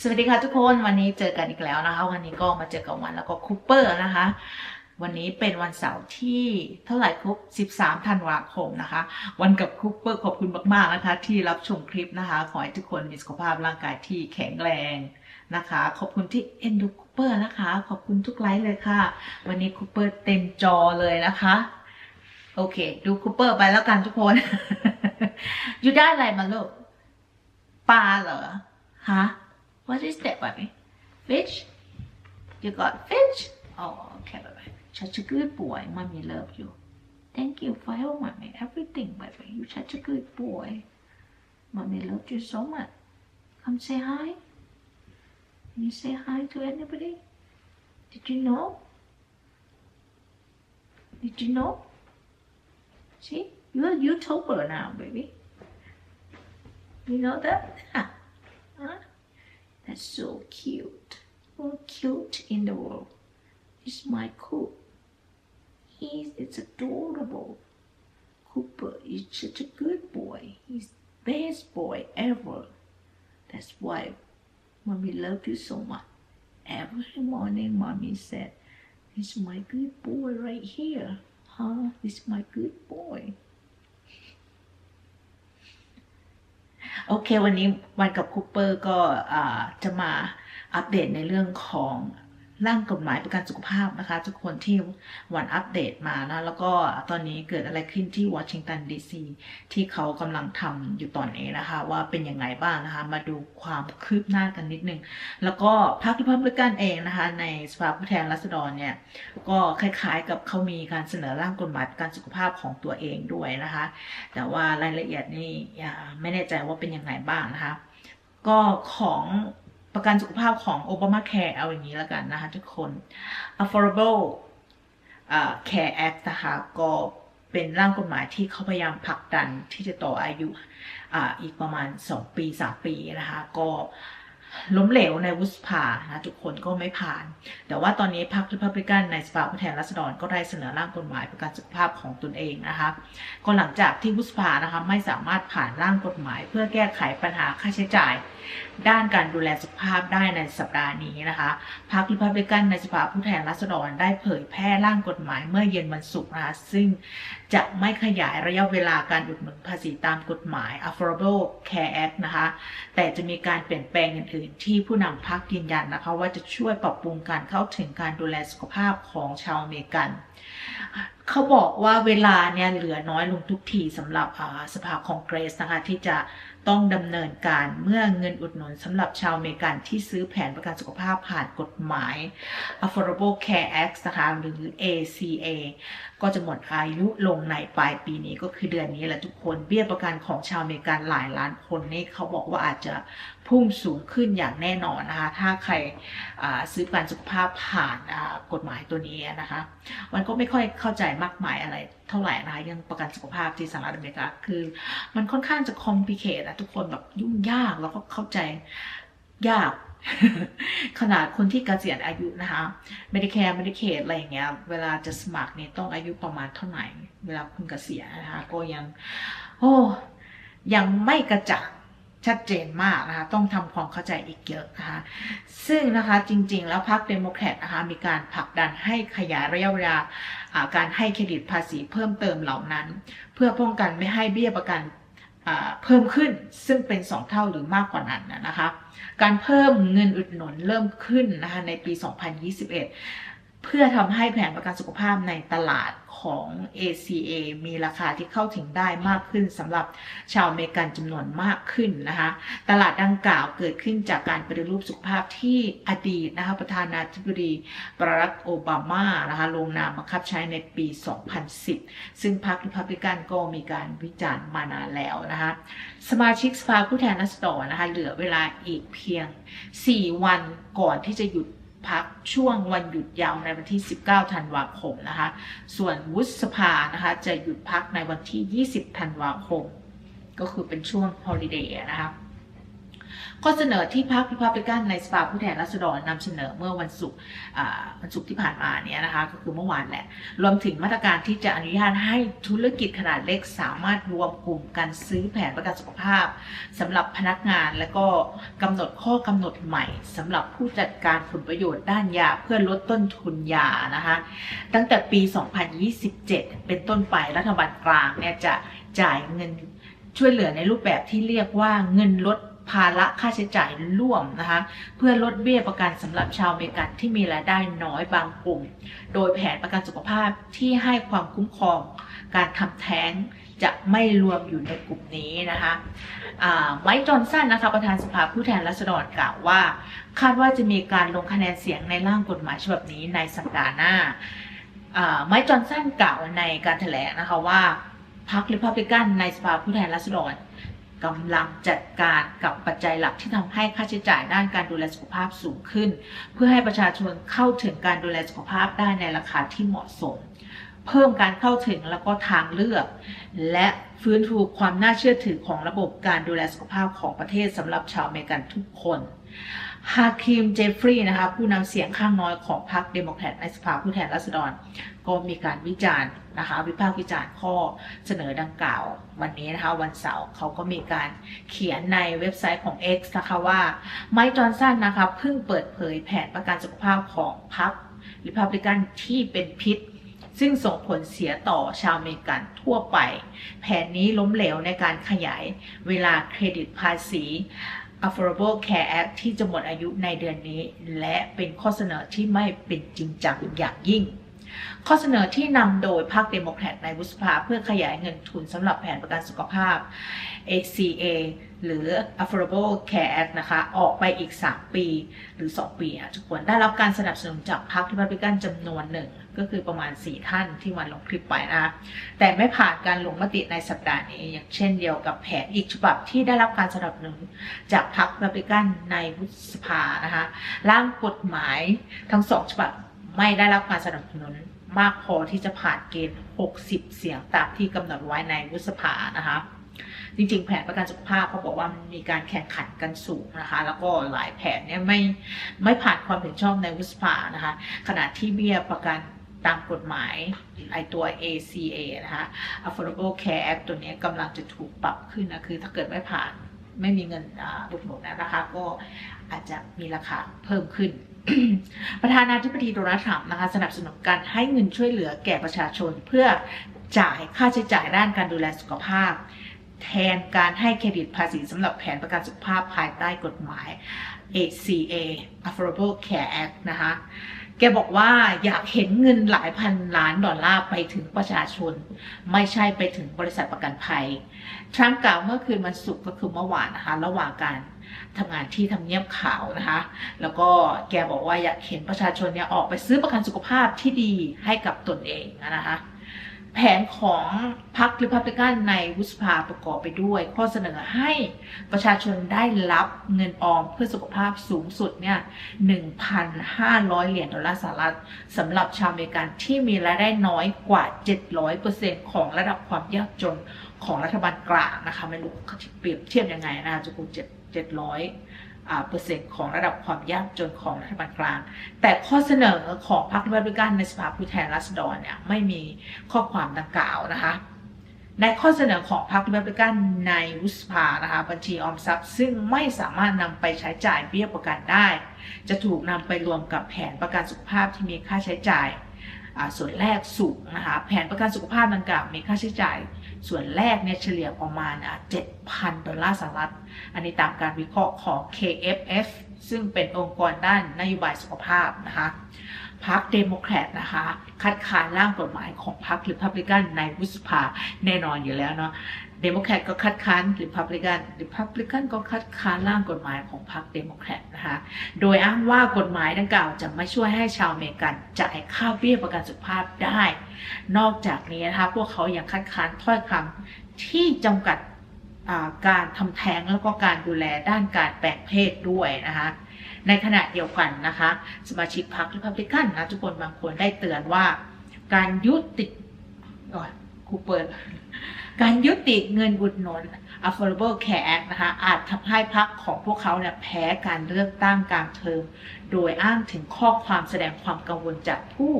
สวัสดีค่ะทุกคนวันนี้เจอกันอีกแล้วนะคะ วันนี้ก็มาเจอกับวันแล้วก็คูเปอร์นะคะ วันนี้เป็นวันเสาร์ที่เท่าไหร่ครบ 13 ธันวาคมนะคะ วันกับคูเปอร์ขอบคุณมากๆนะคะ ที่รับชมคลิปนะคะ ขอให้ทุกคนมีสุขภาพร่างกายที่แข็งแรงนะคะ ขอบคุณที่เอ็นดูคูเปอร์นะคะ ขอบคุณทุกไลค์เลยค่ะ วันนี้คูเปอร์เต็มจอเลยนะคะ โอเค ดูคูเปอร์ไปแล้วกันทุกคนอยู่ได้อะไรมาลูกปลาเหรอฮะ What is that, baby? Fish? You got fish? Oh, okay, baby. Such a good boy. Mommy love you. Thank you for helping mommy. Everything, baby. You're such a good boy. Mommy loved you so much. Come say hi. Can you say hi to anybody? Did you know? Did you know? See, you're a YouTuber now, baby. You know that? So cute. So cute in the world. It's my coop. He's it's adorable. Cooper is such a good boy. He's best boy ever. That's why mommy love you so much. Every morning mommy said, is my good boy right here. Huh? Is my good boy. โอเค วันนี้วันกับคูเปอร์ก็จะมาอัปเดตในเรื่องของ ร่างกฎหมายประกันสุขภาพนะคะ ทุกคนที่วันอัปเดตมานะ แล้วก็ตอนนี้เกิดอะไรขึ้นที่วอชิงตันดีซีที่เขากำลังทำอยู่ตอนนี้นะคะ ว่าเป็นยังไงบ้างนะคะ มาดูความคืบหน้ากันนิดนึง แล้วก็พรรคริพับลิกันเองนะคะ ในสภาผู้แทนราษฎรเนี่ย ก็คล้ายๆกับเขามีการเสนอร่างกฎหมายประกันสุขภาพของตัวเองด้วยนะคะ แต่ว่ารายละเอียดนี่ยังไม่แน่ใจว่าเป็นยังไงบ้างนะคะ ก็ของ ประกันสุขภาพของ Obama Care เอาอย่างนี้แล้วกันนะคะทุกคน Affordable Care Act นะคะก็เป็นร่างกฎหมายที่เขาพยายามผลักดันที่จะต่ออายุออีกประมาณ 2 ปี 3 ปีนะคะก็ ล้มเหลวในวุฒิสภานะทุกคนก็ไม่ผ่าน แต่ว่าตอนนี้พรรคริพับลิกันในสภาผู้แทนราษฎรก็ได้เสนอร่างกฎหมายประกันสุขภาพของตนเองนะคะก็หลังจากที่วุฒิสภานะคะไม่สามารถผ่านร่างกฎหมาย เพื่อแก้ไขปัญหาค่าใช้จ่าย ด้านการดูแลสุขภาพได้ในสัปดาห์นี้นะคะพรรคริพับลิกันในสภาผู้แทนราษฎรได้เผยแพร่ร่างกฎหมายเมื่อเย็นวันศุกร์นะคะซึ่งจะไม่ขยายระยะเวลาการอุดหนุนภาษีตามกฎหมาย Affordable Care Act นะคะ แต่จะมีการเปลี่ยนแปลงอื่นๆ ที่ผู้นำพรรคยืนยันนะคะ ว่าจะช่วยปรับปรุงการเข้าถึงการดูแลสุขภาพของชาวอเมริกันเขาบอกว่าเวลาเนี่ยเหลือน้อยลงทุกทีสำหรับสภาคองเกรสนะคะที่จะต้องดำเนินการเมื่อเงินอุดหนุนสำหรับชาวอเมริกันที่ซื้อแผนประกันสุขภาพผ่านกฎหมาย Affordable Care Act นะคะหรือ ACA ก็จะหมดอายุลงในปลายปีนี้ก็คือเดือนนี้แหละทุกคนเบี้ยประกันของชาวอเมริกันหลายล้านคนนี่เขาบอกว่าอาจจะ พุ่งสูงขึ้นอย่างแน่นอนนะคะถ้าใครซื้อประกันสุขภาพผ่านกฎหมายตัวนี้นะคะมันก็ไม่ค่อยเข้าใจมากมายอะไรเท่าไหร่นะคะยังประกันสุขภาพที่สหรัฐอเมริกาคือ มันค่อนข้างจะคอมพลีเคทอะทุกคนแบบยุ่งยากแล้วก็เข้าใจยากขนาดคนที่เกษียณอายุนะคะ Medicare Medicaid อะไรอย่างเงี้ย เวลาจะสมัครเนี่ยต้องอายุประมาณเท่าไหร่ เวลาคุณเกษียณนะคะก็ยัง โอ้ยังไม่กระจ่าง ชัดเจนมากนะคะต้องทำความเข้าใจอีกเยอะนะคะซึ่งนะคะจริงๆ แล้วพรรคเดโมแครตนะคะมีการผลักดันให้ขยายระยะเวลาการให้เครดิตภาษีเพิ่มเติมเหล่านั้น เพื่อป้องกันไม่ให้เบี้ยประกันเพิ่มขึ้นซึ่งเป็น 2 เท่าหรือมากกว่านั้นนะนะคะ การเพิ่มเงินอุดหนุนเริ่มขึ้นนะคะในปี 2021 เพื่อทำให้แผนประกันสุขภาพในตลาดของ ACA มีราคาที่เข้าถึงได้มากขึ้นสำหรับชาวอเมริกันจำนวนมากขึ้นนะคะ ตลาดดังกล่าวเกิดขึ้นจากการปฏิรูปสุขภาพที่อดีตนะคะประธานาธิบดีบารักโอบามานะคะลงนามบังคับใช้ในปี 2010 ซึ่งพรรคริพับลิกันก็มีการวิจารณ์มานานแล้วนะคะ สมาชิกสภาผู้แทนราษฎรนะคะเหลือเวลาอีกเพียง 4 วันก่อนที่จะหยุด พักช่วงวันหยุดยาวในวันที่ 19 ธันวาคมนะคะ ส่วนวุฒิสภานะคะจะหยุดพักในวันที่ 20 ธันวาคม ก็คือเป็นช่วงฮอลิเดย์นะคะ ข้อเสนอที่พรรคริพับลิกันในสภาผู้แทนราษฎรนำเสนอเมื่อวันศุกร์วันศุกร์ที่ผ่านมาเนี่ยนะคะก็คือเมื่อวานแหละ รวมถึงมาตรการที่จะอนุญาตให้ธุรกิจขนาดเล็กสามารถรวมกลุ่มกันซื้อแผนประกันสุขภาพสำหรับพนักงานและก็กำหนดข้อกำหนดใหม่สำหรับผู้จัดการผลประโยชน์ด้านยาเพื่อลดต้นทุนยานะคะตั้งแต่ปี 2027 เป็นต้นไปรัฐบาลกลางเนี่ยจะจ่ายเงินช่วยเหลือในรูปแบบที่เรียกว่าเงินลด ภาระค่าใช้จ่ายร่วมนะคะ เพื่อลดเบี้ยประกันสำหรับชาวอเมริกันที่มีรายได้น้อยบางกลุ่ม โดยแผนประกันสุขภาพที่ให้ความคุ้มครอง การทำแท้งจะไม่รวมอยู่ในกลุ่มนี้นะคะไมค์จอนสันนะคะประธานสภาผู้แทนราษฎรกล่าวว่า คาดว่าจะมีการลงคะแนนเสียงในร่างกฎหมายฉบับนี้ในสัปดาห์หน้าไมค์จอนสันกล่าวในการแถลงนะคะว่าพรรคริพับลิกันในสภาผู้แทนราษฎร กำลังจัดการกับปัจจัยหลักที่ทำให้ค่าใช้จ่ายด้านการดูแลสุขภาพสูงขึ้น เพื่อให้ประชาชนเข้าถึงการดูแลสุขภาพได้ในราคาที่เหมาะสม เพิ่มการเข้าถึงแล้วก็ทางเลือก และฟื้นฟูความน่าเชื่อถือของระบบการดูแลสุขภาพของประเทศสำหรับชาวอเมริกันทุกคน ฮาคิม เจฟฟรีย์นะคะผู้นำเสียงข้างน้อยของพรรคเดโมแครตในสภาผู้แทนราษฎร ก็มีการวิจารณ์นะคะวิพากษ์วิจารณ์ข้อเสนอดังกล่าว วันนี้นะคะวันเสาร์เขาก็มีการเขียนในเว็บไซต์ของ X นะคะว่าไมค์จอห์นสันนะคะเพิ่งเปิดเผยแผนประกันสุขภาพของพรรคริพับลิกันที่เป็นพิษซึ่งส่งผลเสียต่อชาวอเมริกันทั่วไป แผนนี้ล้มเหลวในการขยายเวลาเครดิตภาษี Affordable Care Act ที่จะหมดอายุในเดือนนี้ และเป็นข้อเสนอที่ไม่เป็นจริงจังอย่างยิ่ง ข้อเสนอที่นำโดยพรรคเดโมแครตในวุฒิสภาเพื่อขยายเงินทุนสำหรับแผนประกันสุขภาพ ACA หรือ Affordable Care Act นะคะ ออกไปอีก 3 ปีหรือ 2 ปีอะทุกคนได้รับการสนับสนุนจากพรรคริพับลิกันจำนวนหนึ่ง ก็คือประมาณ 4 ท่านที่วันลงคลิปไปนะคะแต่ไม่ผ่านการลงมติในสัปดาห์นี้ อย่างเช่นเดียวกับแผนอีกฉบับที่ได้รับการสนับสนุนจากพรรคริพับลิกันในวุฒิสภานะคะร่างกฎหมายทั้งสองฉบับ ไม่ได้รับการสนับสนุนมากพอที่จะผ่านเกณฑ์ 60 เสียงตามที่กำหนดไว้ในวุฒิสภานะคะจริงๆ แผนประกันสุขภาพเขาบอกว่ามีการแข่งขันกันสูงนะคะ แล้วก็หลายแผนเนี่ยไม่ไม่ผ่านความเห็นชอบในวุฒิสภานะคะ ขณะที่เบี้ยประกันตามกฎหมายไอตัว ACA นะคะ Affordable Care Act ตัวนี้กำลังจะถูกปรับขึ้นนะคือถ้าเกิดไม่ผ่านไม่มีเงินอุดหนุนนะคะ ก็อาจจะมีราคาเพิ่มขึ้น ประธานาธิบดีโดนัลด์ทรัมป์นะคะสนับสนุนการให้เงินช่วยเหลือแก่ประชาชนเพื่อจ่ายค่าใช้จ่ายด้านการดูแลสุขภาพ แทนการให้เครดิตภาษีสำหรับแผนประกันสุขภาพภายใต้กฎหมาย ACA Affordable Care Act นะคะแกบอกว่าอยากเห็นเงินหลายพันล้านดอลลาร์ไปถึงประชาชน ไม่ใช่ไปถึงบริษัทประกันภัย ทรัมป์กล่าวเมื่อคืนวันศุกร์ก็คือเมื่อวานนะคะ ระหว่างการ ทำงานที่ทำเนียบขาวนะคะ แล้วก็แกบอกว่าอยากเห็นประชาชนเนี่ยออกไปซื้อประกันสุขภาพที่ดีให้กับตนเองนะคะแผนของพรรคริพับลิกันในวุฒิสภาประกอบไปด้วย ข้อเสนอให้ประชาชนได้รับเงินออมเพื่อสุขภาพสูงสุดเนี่ย 1,500 เหรียญดอลลาร์สหรัฐสำหรับชาวอเมริกันที่มีรายได้น้อยกว่า 700%ของระดับความยากจนของรัฐบาลกลางนะคะ ไม่รู้เขาเปรียบเทียบยังไงนะคะจะคูณ7 700เปอร์เซ็นต์ของระดับความยากจนของรัฐบาลกลาง แต่ข้อเสนอของพรรครีพับลิกันในสภาผู้แทนราษฎรเนี่ยไม่มีข้อความดังกล่าวนะคะในข้อเสนอของพรรครีพับลิกันในวุฒิสภานะคะบัญชีออมทรัพย์ ซึ่งไม่สามารถนำไปใช้จ่ายเบี้ยประกันได้ จะถูกนำไปรวมกับแผนประกันสุขภาพที่มีค่าใช้จ่ายส่วนแรกสูงนะคะแผนประกันสุขภาพดังกล่าวมีค่าใช้จ่าย ส่วนแรกเนี่ยเฉลี่ยประมาณ 7,000 ดอลลาร์สหรัฐ อันนี้ตามการวิเคราะห์ของ KFF ซึ่งเป็นองค์กรด้านนโยบายสุขภาพนะคะพรรคเดโมแครตนะคะ คัดค้านร่างกฎหมายของพรรคริพับลิกันในวุฒิสภาแน่นอนอยู่แล้วเนาะ เดโมแครตก็คัดค้านริพับลิกันริพับลิกันก็คัดค้านร่างกฎหมายของพรรคเดโมแครตนะคะ โดยอ้างว่ากฎหมายดังกล่าวจะไม่ช่วยให้ชาวอเมริกันจ่ายค่าเบี้ยประกันสุขภาพได้ นอกจากนี้นะคะพวกเขายังคัดค้านถ้อยคำที่จำกัดการทำแท้งแล้วก็การดูแลด้านการแปลงเพศด้วยนะคะในขณะเดียวกันนะคะ สมาชิกพรรคริพับลิกันนะทุกคนบางคนได้เตือนว่า การยุติอ้ยครูเปิด การยุติเงินอุดหนุน Affordable Care Act นะคะอาจทำให้พรรคของพวกเขาเนี่ยแพ้การเลือกตั้งกลางเทอม โดยอ้างถึงข้อความแสดงความกังวลจากผู้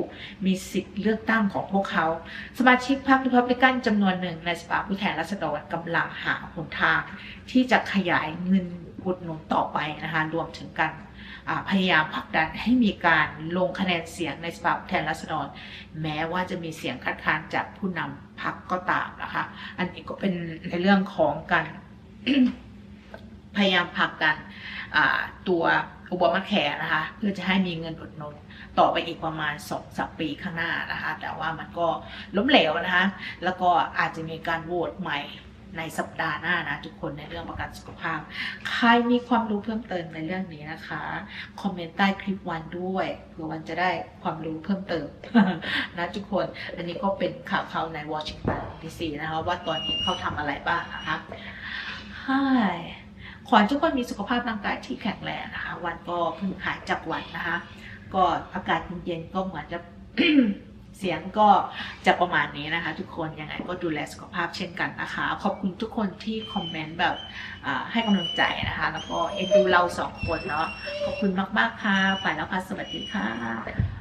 มีสิทธิ์เลือกตั้งของพวกเขา สมาชิกพรรครีพับลิกันจำนวนหนึ่งในสภาผู้แทนราษฎรกำลังหาหนทาง ที่จะขยายเงินอุดหนุนต่อไปนะคะรวมถึงการ พยายามผลักดันให้มีการลงคะแนนเสียงในสภาผู้แทนราษฎรแม้ว่าจะมีเสียงคัดค้านจากผู้นำพรรคก็ตามนะคะ อันนี้ก็เป็นในเรื่องของการพยายามผลักดันตัวอุบามาแคร์นะคะ เพื่อจะให้มีเงินอุดหนุนต่อไปอีกประมาณ2อสปีข้างหน้านะคะ แต่ว่ามันก็ล้มเหลวนะคะ แล้วก็อาจจะมีการโหวตใหม่ ในสัปดาห์หน้านะทุกคนในเรื่องประกันสุขภาพ ใครมีความรู้เพิ่มเติมในเรื่องนี้นะคะ คอมเมนต์ใต้คลิปวันด้วยเผื่อวันจะได้ความรู้เพิ่มเติมนะทุกคน อันนี้ก็เป็นข่าวเขาในวอชิงตันดีซีนะคะว่าตอนนี้เขาทำอะไรบ้างนะคะใช่ขอให้ทุกคนมีสุขภาพร่างกายที่แข็งแรงนะคะ วันก็เพิ่งหายจากวัดนะคะ ก็อากาศเย็นๆก็เหมือนจะ เสียงก็จะประมาณนี้นะคะ ทุกคนยังไงก็ดูแลสุขภาพเช่นกันนะคะ ขอบคุณทุกคนที่คอมเมนต์แบบให้กำลังใจนะคะ แล้วก็เอ็นดูเราสองคนเนาะขอบคุณมากๆค่ะไปแล้วค่ะสวัสดีค่ะ